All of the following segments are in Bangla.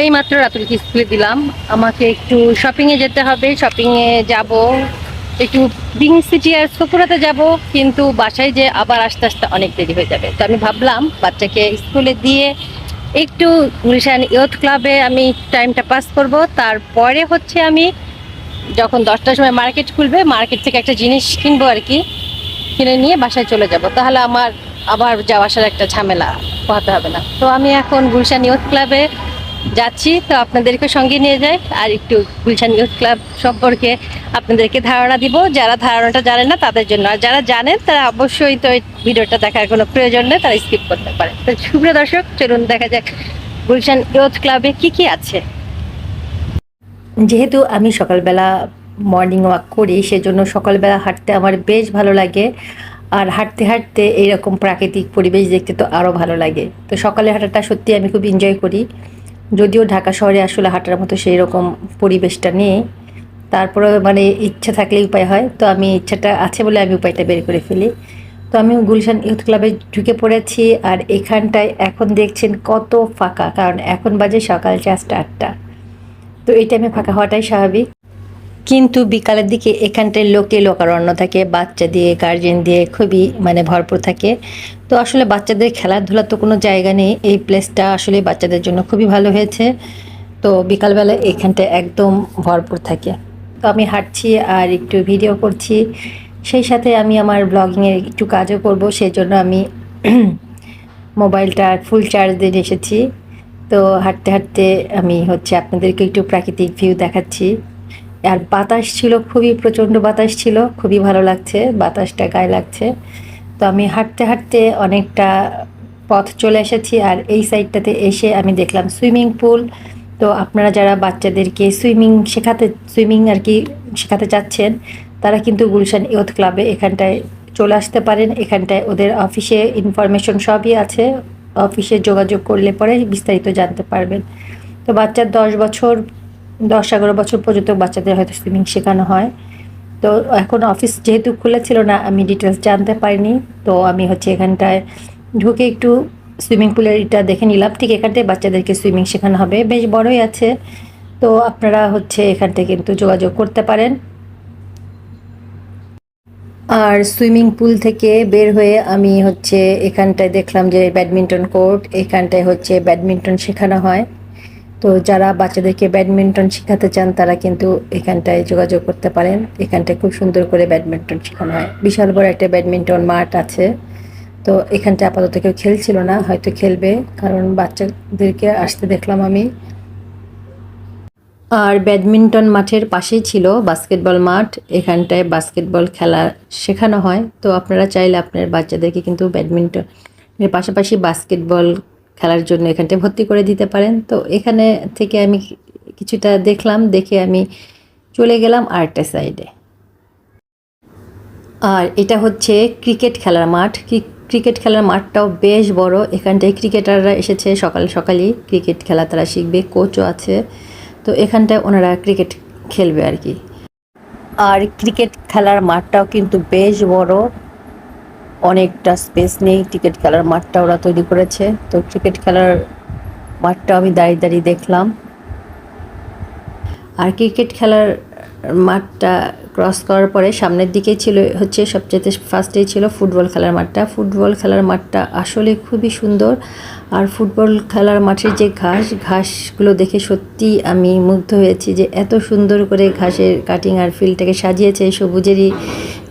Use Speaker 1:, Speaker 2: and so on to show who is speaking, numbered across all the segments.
Speaker 1: এই মাত্র রাতুলকে স্কুলে দিলাম। আমাকে একটু শপিং এ যেতে হবে শপিং এ যাব। একটু বিং সিটি আর সকুরাতে যাব, কিন্তু বাসায় যে আবার আস্তে আস্তে অনেক দেরি হয়ে যাবে। তো আমি ভাবলাম বাচ্চাকে স্কুলে দিয়ে একটু গুলশান ইয়ুথ ক্লাবে আমি টাইমটা পাস করব। তারপরে হচ্ছে আমি যখন দশটার সময় মার্কেট খুলবে মার্কেট থেকে একটা জিনিস কিনবো আর কি, কিনে নিয়ে বাসায় চলে যাব। তাহলে আমার আবার যাওয়া আসার একটা ঝামেলা পোহাতে হবে না। তো আমি এখন গুলশান ইয়ুথ ক্লাবে যাচ্ছি, তো আপনাদেরকে সঙ্গে নিয়ে যাই। আর একটু গুলশান ইউথ ক্লাব সম্পর্কে আপনাদেরকে ধারণা দিব। যারা ধারণাটা জানেন না, তাদের জন্য। আর যারা জানেন, তারা অবশ্যই তো ভিডিওটা দেখার কোনো প্রয়োজন নেই, তারা স্কিপ করতে পারে তো সুপ্রিয় দর্শক, চলুন দেখা যাক গুলশান ইয়ুথ ক্লাবে কি কি আছে। যেহেতু আমি সকালবেলা মর্নিং ওয়াক করি, সেজন্য সকালবেলা হাঁটতে আমার বেশ ভালো লাগে। আর হাঁটতে হাঁটতে এইরকম প্রাকৃতিক পরিবেশ দেখতে তো আরও ভালো লাগে। তো সকালে হাঁটাটা সত্যি আমি খুব এনজয় করি। যদিও ঢাকা শহরে আসলে হাঁটার মতো সেই রকম পরিবেশটা নেই। তারপরে মানে ইচ্ছা থাকলে উপায় হয়। তো আমি ইচ্ছাটা আছে বলে আমি উপায়টা বের করে ফেলি। তো আমি গুলশান ইউথ ক্লাবে ঢুকে পড়েছি আর এখানটায় এখন দেখছেন কত ফাঁকা। কারণ এখন বাজে সকাল চারটা আটটা। তো এটা আমি ফাঁকা হওয়াটাই স্বাভাবিক। কিন্তু বিকালের দিকে এখানটায় লোকে লোকারণ্য থাকে, বাচ্চা দিয়ে গার্জেন দিয়ে খুবই মানে ভরপুর থাকে। তো আসলে বাচ্চাদের খেলাধুলার তো কোনো জায়গা নেই। এই প্লেসটা আসলে বাচ্চাদের জন্য খুবই ভালো হয়েছে। তো বিকালবেলা এখানটায় একদম ভরপুর থাকে। তো আমি হাঁটছি আর একটু ভিডিও করছি। সেই সাথে আমি আমার ব্লগিংয়ের একটু কাজও করব। সেই জন্য আমি মোবাইলটা ফুল চার্জ দিয়ে এসেছি তো হাঁটতে হাঁটতে আমি হচ্ছে আপনাদেরকে একটু প্রাকৃতিক ভিউ দেখাচ্ছি। আর বাতাস ছিল, খুবই প্রচণ্ড বাতাস ছিল, খুবই ভালো লাগছে, বাতাসটা গায়ে লাগছে। তো আমি হাঁটতে হাঁটতে অনেকটা পথ চলে এসেছি আর এই সাইডটাতে এসে আমি দেখলাম সুইমিং পুল। তো আপনারা যারা বাচ্চাদেরকে সুইমিং শেখাতে, সুইমিং আর কি শেখাতে চাচ্ছেন, তারা কিন্তু গুলশান ইয়ুথ ক্লাবে এখানটায় চলে আসতে পারেন। এখানটায় ওদের অফিসে ইনফরমেশন সবই আছে, অফিসে যোগাযোগ করলে পরে বিস্তারিত জানতে পারবেন। তো বাচ্চার দশ বছর দশ, এগারো বছর পর্যন্ত বাচ্চাদের হয়তো সুইমিং শেখানো হয়। তো এখন অফিস যেহেতু খুলে ছিল না, আমি ডিটেলস জানতে পারিনি। তো আমি হচ্ছে এখানটায় ঢুকে একটু সুইমিং পুলের এটা দেখে নিলাম। ঠিক এখানটায় বাচ্চাদেরকে সুইমিং শেখানো হবে। বেশ বড়ই আছে। তো আপনারা হচ্ছে এখান থেকে কিন্তু যোগাযোগ করতে পারেন। আর সুইমিং পুল থেকে বের হয়ে আমি হচ্ছে এখানটায় দেখলাম যে ব্যাডমিন্টন কোর্ট, এখানটায় হচ্ছে ব্যাডমিন্টন শেখানো হয়। তো যারা বাচ্চাদেরকে ব্যাডমিন্টন শেখাতে চান, তারা কিন্তু এখানটায় যোগাযোগ করতে পারেন। এখানটায় খুব সুন্দর করে ব্যাডমিন্টন শেখানো হয়। বিশাল বড় একটা ব্যাডমিন্টন মাঠ আছে। তো এখানটা আপাতত কেউ খেলছিল না, হয়তো খেলবে, কারণ বাচ্চাদেরকে আসতে দেখলাম আমি। আর ব্যাডমিন্টন মাঠের পাশেই ছিল বাস্কেটবল মাঠ। এখানটায় বাস্কেটবল খেলা শেখানো হয়। তো আপনারা চাইলে আপনার বাচ্চাদেরকে কিন্তু ব্যাডমিন্টনের পাশাপাশি বাস্কেটবল খেলার জন্য এখানটায় ভর্তি করে দিতে পারেন। তো এখানে থেকে আমি কিছুটা দেখলাম, দেখে আমি চলে গেলাম আরেকটা সাইডে আর এটা হচ্ছে ক্রিকেট খেলার মাঠ। ক্রি- ক্রিকেট খেলার মাঠটাও বেশ বড়। এখানটায় ক্রিকেটাররা এসেছে সকাল সকালই। ক্রিকেট খেলা তারা শিখবে কোচও আছে। তো এখানটায় ওনারা ক্রিকেট খেলবে আর কি। আর ক্রিকেট খেলার মাঠটাও কিন্তু বেশ বড়। অনেকটা স্পেস নেই ক্রিকেট খেলার মাঠটা ওরা তৈরি করেছে। তো ক্রিকেট খেলার মাঠটা আমি দাঁড়িয়ে দাঁড়িয়ে দেখলাম। আর ক্রিকেট খেলার মাঠটা ক্রস করার পরে সামনের দিকেই ছিল, হচ্ছে সবচেয়ে ফার্স্টেই ছিল ফুটবল খেলার মাঠটা। ফুটবল খেলার মাঠটা আসলে খুবই সুন্দর। আর ফুটবল খেলার মাঠের যে ঘাস, ঘাসগুলো দেখে সত্যি আমি মুগ্ধ হয়েছি যে এত সুন্দর করে ঘাসের কাটিং আর ফিল্ডটাকে সাজিয়েছে সবুজেরই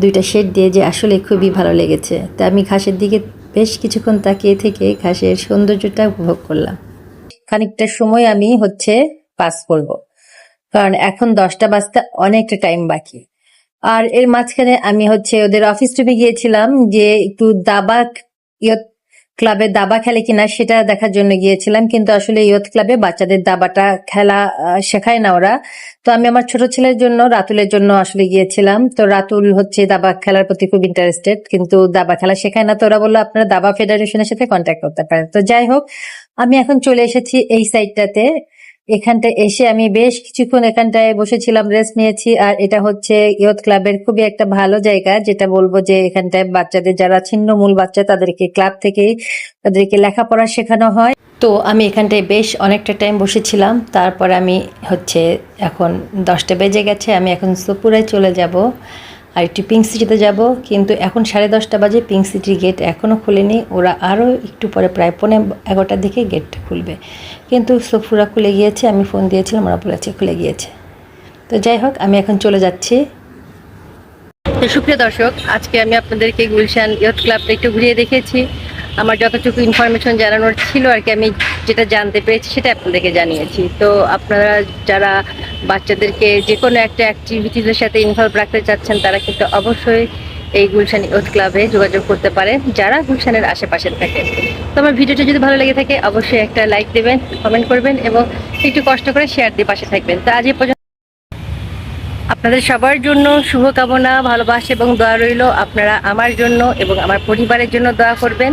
Speaker 1: দুইটা শেড দিয়ে যে আসলে খুবই ভালো লেগেছে। তা আমি ঘাসের দিকে বেশ কিছুক্ষণ তাকিয়ে থেকে ঘাসের সৌন্দর্যটা উপভোগ করলাম। খানিকটা সময় আমি হচ্ছে পাস করব। কারণ এখন দশটা বাজতে অনেকটা টাইম বাকি। আর এর মাঝখানে আমি হচ্ছে ওদের অফিস রুমে গিয়েছিলাম যে একটু দাবা ক্লাবে দাবা খেলে কিনা সেটা দেখার জন্য গিয়েছিলাম, কিন্তু আসলে ইয়ত ক্লাবে বাচ্চাদের দাবাটা খেলা শেখায় না ওরা। তো আমি আমার ছোট ছেলের জন্য, রাতুলের জন্য আসলে গিয়েছিলাম। তো রাতুল হচ্ছে দাবা খেলার প্রতি খুব ইন্টারেস্টেড কিন্তু দাবা খেলা শেখায় না। তো ওরা বলল, আপনারা দাবা ফেডারেশনের সাথে কন্ট্যাক্ট করতে পারেন। তো যাই হোক, আমি এখন চলে এসেছি এই সাইডটাতে এখানটায় এসে আমি বেশ কিছুক্ষণ এখানটায় বসেছিলাম রেস্ট নিয়েছি। আর এটা হচ্ছে ইয়ত ক্লাবের খুবই একটা ভালো জায়গা, যেটা বলব যে এখানটায় বাচ্চাদের, যারা ছিন্নমূল বাচ্চা, তাদেরকে ক্লাব থেকে তাদেরকে লেখাপড়া শেখানো হয়। তো আমি এখানটায় বেশ অনেকটা টাইম বসেছিলাম। তারপর আমি হচ্ছে এখন দশটা বেজে গেছে, আমি এখন সুপুরায় চলে যাব। আর একটু পিঙ্ক সিটিতে যাব, কিন্তু এখন সাড়ে দশটা বাজে পিঙ্ক সিটির গেট এখনও খুলেনি। ওরা আরও একটু পরে প্রায় পৌনে এগারোটার দিকে গেট খুলবে। কিন্তু সফুরা খুলে গিয়েছে, আমি ফোন দিয়েছিলাম, ওরা বলেছে খুলে গিয়েছে। তো যাই হোক, আমি এখন চলে যাচ্ছি। সুপ্রিয় দর্শক, আজকে আমি আপনাদেরকে গুলশান ইয়থ ক্লাবটা একটু ঘুরিয়ে দেখেছি আমার যতটুকু ইনফরমেশন জানানোর ছিল আর কি, আমি যেটা জানতে পেরেছি সেটা আপনাদেরকে জানিয়েছি। তো আপনারা যারা বাচ্চাদেরকে যে কোনো একটা অ্যাক্টিভিটিসের সাথে ইনভলভ রাখতে চাচ্ছেন, তারা কিন্তু অবশ্যই এই গুলশান ইয়থ ক্লাবে যোগাযোগ করতে পারেন, যারা গুলশানের আশেপাশে থাকে। তো আমার ভিডিওটা যদি ভালো লেগে থাকে, অবশ্যই একটা লাইক দেবেন কমেন্ট করবেন এবং একটু কষ্ট করে শেয়ার দিয়ে পাশে থাকবেন। তো আজ এই পর্যন্ত আপনাদের সবার জন্য শুভকামনা, ভালোবাসা এবং দোয়া রইল। আপনারা আমার জন্য এবং আমার পরিবারের জন্য দোয়া করবেন।